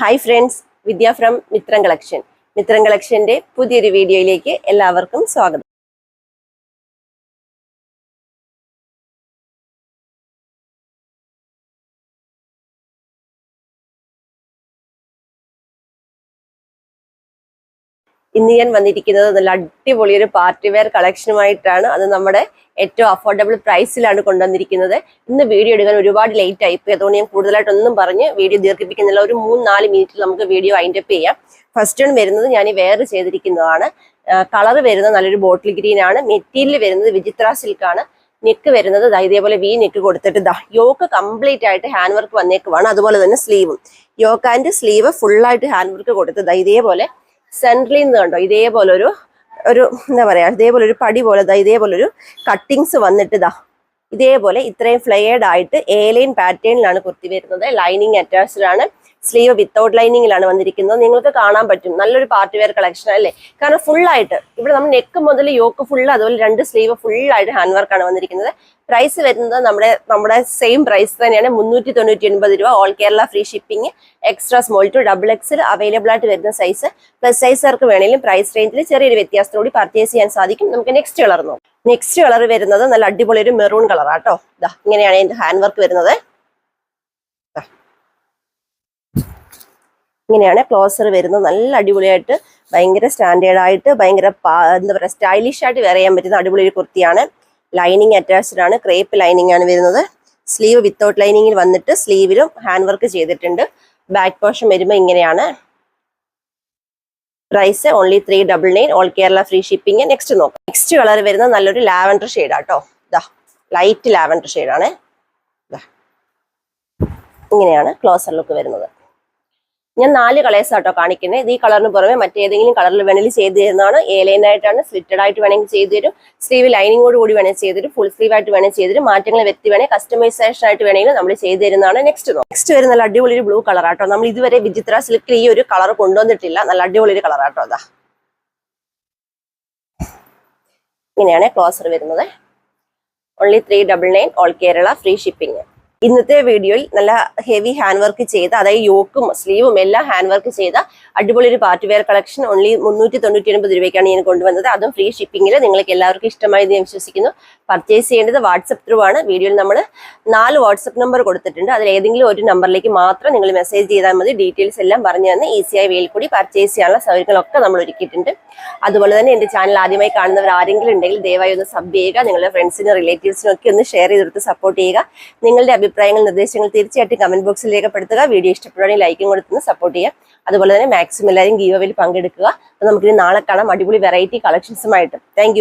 Hi friends Vidya from Mithram collection Mithram കളക്ഷന്റെ പുതിയൊരു വീഡിയോയിലേക്ക് എല്ലാവർക്കും സ്വാഗതം. ഇന്ന് ഞാൻ വന്നിരിക്കുന്നത് നല്ല അടിപൊളി ഒരു പാർട്ടി വെയർ കളക്ഷനുമായിട്ടാണ് അത് നമ്മുടെ ഏറ്റവും അഫോർഡബിൾ പ്രൈസിലാണ് കൊണ്ടുവന്നിരിക്കുന്നത്. ഇന്ന് വീഡിയോ എടുക്കാൻ ഒരുപാട് ലേറ്റ് ആയി ഇപ്പോൾ അതുകൊണ്ട് ഞാൻ കൂടുതലായിട്ടൊന്നും പറഞ്ഞ് വീഡിയോ ദീർഘിപ്പിക്കുന്നില്ല. ഒരു മൂന്ന് നാല് മിനിറ്റിൽ നമുക്ക് വീഡിയോ വൈൻഡപ്പ് ചെയ്യാം. ഫസ്റ്റ് വൺ വരുന്നത് ഞാൻ ഈ വെയർ ചെയ്തിരിക്കുന്നതാണ്. കളർ വരുന്നത് നല്ലൊരു ബോട്ടിൽ ഗ്രീൻ ആണ്. മെറ്റീരിയൽ വരുന്നത് വിചിത്ര സിൽക്ക് ആണ്. നെക്ക് വരുന്നത് ദാ ഇതേപോലെ വി നെക്ക് കൊടുത്തിട്ട് ദാ യോക്ക് കംപ്ലീറ്റ് ആയിട്ട് ഹാൻഡ് വർക്ക് വന്നേക്കുവാണ്. അതുപോലെ തന്നെ സ്ലീവും യോക്ക് സ്ലീവ് ഫുള്ളായിട്ട് ഹാൻഡ് വർക്ക് കൊടുത്ത് ദാ ഇതേപോലെ സെൻട്രലിൽ നിന്ന് കണ്ടോ? ഇതേപോലെ ഒരു ഒരു എന്താ പറയാ ഇതേപോലെ ഒരു പടി പോലെ ഇതേപോലെ ഒരു കട്ടിങ്സ് വന്നിട്ട് ദാ ഇതേപോലെ ഇത്രയും ഫ്ലെയർഡ് ആയിട്ട് ഏലൈൻ പാറ്റേണിലാണ് കുർത്തി വരുന്നത്. ലൈനിങ് അറ്റാച്ച്ഡ് ആണ്. സ്ലീവ് വിത്തൗട്ട് ലൈനിങ്ങിലാണ് വന്നിരിക്കുന്നത്. നിങ്ങൾക്ക് കാണാൻ പറ്റും. നല്ലൊരു പാർട്ടി വെയർ കളക്ഷൻ അല്ലേ? കാരണം ഫുൾ ആയിട്ട് ഇവിടെ നമ്മൾ നെക്ക് മുതൽ യോക്ക് ഫുൾ അതുപോലെ രണ്ട് സ്ലീവ് ഫുൾ ആയിട്ട് ഹാൻഡ് വർക്കാണ് വന്നിരിക്കുന്നത്. പ്രൈസ് വരുന്നത് നമ്മുടെ നമ്മുടെ സെയിം പ്രൈസ് തന്നെയാണ്. മുന്നൂറ്റി തൊണ്ണൂറ്റി ഒൻപത് രൂപ all Kerala free shipping extra small to double XL available ആയിട്ട് വരുന്ന സൈസ് പ്ലസ് സൈസുകാർക്ക് വേണമെങ്കിലും പ്രൈസ് റേഞ്ചിൽ ചെറിയൊരു വ്യത്യാസത്തോടെ പർച്ചേസ് ചെയ്യാൻ സാധിക്കും. നമുക്ക് നെക്സ്റ്റ് കളർ നോക്കാം. നെക്സ്റ്റ് കളർ വരുന്നത് നല്ല അടിപൊളി ഒരു മെറൂൺ കളറാട്ടോ ഇതാ ഇങ്ങനെയാണ് എന്റെ ഹാൻഡ് വർക്ക് വരുന്നത് ദാ. ഇങ്ങനെയാണ് ക്ലോസർ വരുന്നത്. നല്ല അടിപൊളിയായിട്ട് ഭയങ്കര സ്റ്റാൻഡേർഡായിട്ട് ഭയങ്കര എന്താ പറയുക സ്റ്റൈലിഷ് ആയിട്ട് വെയർ ചെയ്യാൻ പറ്റുന്ന അടിപൊളി ഒരു കുർത്തിയാണ്. ലൈനിങ് അറ്റാച്ച്ഡ് ആണ്. ക്രേപ്പ് ലൈനിങ് ആണ് വരുന്നത്. സ്ലീവ് വിത്തൗട്ട് ലൈനിങ്ങിൽ വന്നിട്ട് സ്ലീവിലും ഹാൻഡ് വർക്ക് ചെയ്തിട്ടുണ്ട്. ബാക്ക് പോർഷൻ വരുമ്പോൾ ഇങ്ങനെയാണ്. Price only three double nine all Kerala free shipping next നോക്കാം. നെക്സ്റ്റ് കളർ വരുന്നത് നല്ലൊരു ലാവൻഡർ ഷെയ്ഡാട്ടോ ഇതാ ലൈറ്റ് ലാവൻഡർ ഷെയ്ഡാണ് ഇങ്ങനെയാണ് ക്ലോസർ ലുക്ക് വരുന്നത്. ഞാൻ നാല് കളേഴ്സ് ആട്ടോ കാണിക്കുന്നത് ഈ കളറിന് പുറമെ മറ്റേതെങ്കിലും കളറിൽ വേണമെങ്കിൽ ചെയ്ത് തരുന്നതാണ്. ആയിട്ടാണ് സ്ലിറ്റഡ് ആയിട്ട് വേണമെങ്കിൽ ചെയ്ത് തരും. സ്ലീവ് ലൈനിങ്ങോട് കൂടി വേണമെങ്കിൽ ചെയ്തു തരും. ഫുൾ സ്ലീവ് ആയിട്ട് വേണമെങ്കിൽ ചെയ്തു തരും. മാറ്റങ്ങൾ വ്യക്തി വേണമെങ്കിൽ കസ്റ്റമൈസേഷൻ ആയിട്ട് വേണമെങ്കിൽ നമ്മൾ ചെയ്തു തരുന്നതാണ് നെക്സ്റ്റ് നെക്സ്റ്റ് വരുന്ന നല്ല അടിപൊളി ഒരു ബ്ലൂ കളർ ആട്ടോ. നമ്മൾ ഇതുവരെ വിചിത്ര സിൽക്ക് ഈ ഒരു കളർ കൊണ്ടുവന്നിട്ടില്ല. നല്ല അടിപൊളി ഒരു കളർ ആട്ടോ അതാ ഇങ്ങനെയാണ് ക്ലോസർ വരുന്നത്. Only three double nine all Kerala free shipping ഇന്നത്തെ വീഡിയോയിൽ നല്ല ഹെവി ഹാൻഡ് വർക്ക് ചെയ്ത അതായത് യോക്കും സ്ലീവും എല്ലാം ഹാൻഡ് വർക്ക് ചെയ്ത അടിപൊളി ഒരു പാർട്ടി വെയർ കളക്ഷൻ ഓൺലി മുന്നൂറ്റി തൊണ്ണൂറ്റി രൂപയ്ക്കാണ് ഞാൻ കൊണ്ടുവന്നത്. അതും ഫ്രീ ഷിപ്പിംഗിൽ നിങ്ങൾക്ക് എല്ലാവർക്കും ഇഷ്ടമായി ഞാൻ വിശ്വസിക്കുന്നു. പർച്ചേസ് ചെയ്യേണ്ടത് വാട്സപ്പ് ത്രൂ ആണ്. വീഡിയോയിൽ നമ്മൾ നാല് വാട്സപ്പ് നമ്പർ കൊടുത്തിട്ടുണ്ട്. അതിൽ ഏതെങ്കിലും ഒരു നമ്പറിലേക്ക് മാത്രം നിങ്ങൾ മെസ്സേജ് ചെയ്താൽ മതി. ഡീറ്റെയിൽസ് എല്ലാം പറഞ്ഞു തന്ന് ഈസിയായി വെയിൽ കൂടി പർച്ചേസ് ചെയ്യാനുള്ള സൗകര്യങ്ങളൊക്കെ നമ്മൾ ഒരുക്കിയിട്ടുണ്ട്. അതുപോലെ തന്നെ എന്റെ ചാനൽ ആദ്യമായി കാണുന്നവർ ആരെങ്കിലും ഉണ്ടെങ്കിൽ ദയവായി ഒന്ന് സബ് ചെയ്യുക. നിങ്ങളുടെ ഫ്രണ്ട്സിനും റിലേറ്റീവ്സിനും ഒക്കെ ഒന്ന് ഷെയർ ചെയ്തെടുത്ത് സപ്പോർട്ട് ചെയ്യുക. നിങ്ങളുടെ അഭിപ്രായങ്ങൾ നിർദ്ദേശങ്ങൾ തീർച്ചയായിട്ടും കമന്റ് ബോക്സിൽ രേഖപ്പെടുത്തുക. വീഡിയോ ഇഷ്ടപ്പെടുകയാണെങ്കിൽ ലൈക്കും കൊടുത്തുനിന്ന് സപ്പോർട്ട് ചെയ്യുക. അതുപോലെ തന്നെ മാക്സിമം എല്ലാവരും ഗീവവിൽ പങ്കെടുക്കുക. അപ്പോൾ നമുക്കിനി നാളെ കാണാം. അടിപൊളി വെറൈറ്റി കളക്ഷൻസുമായിട്ട് താങ്ക്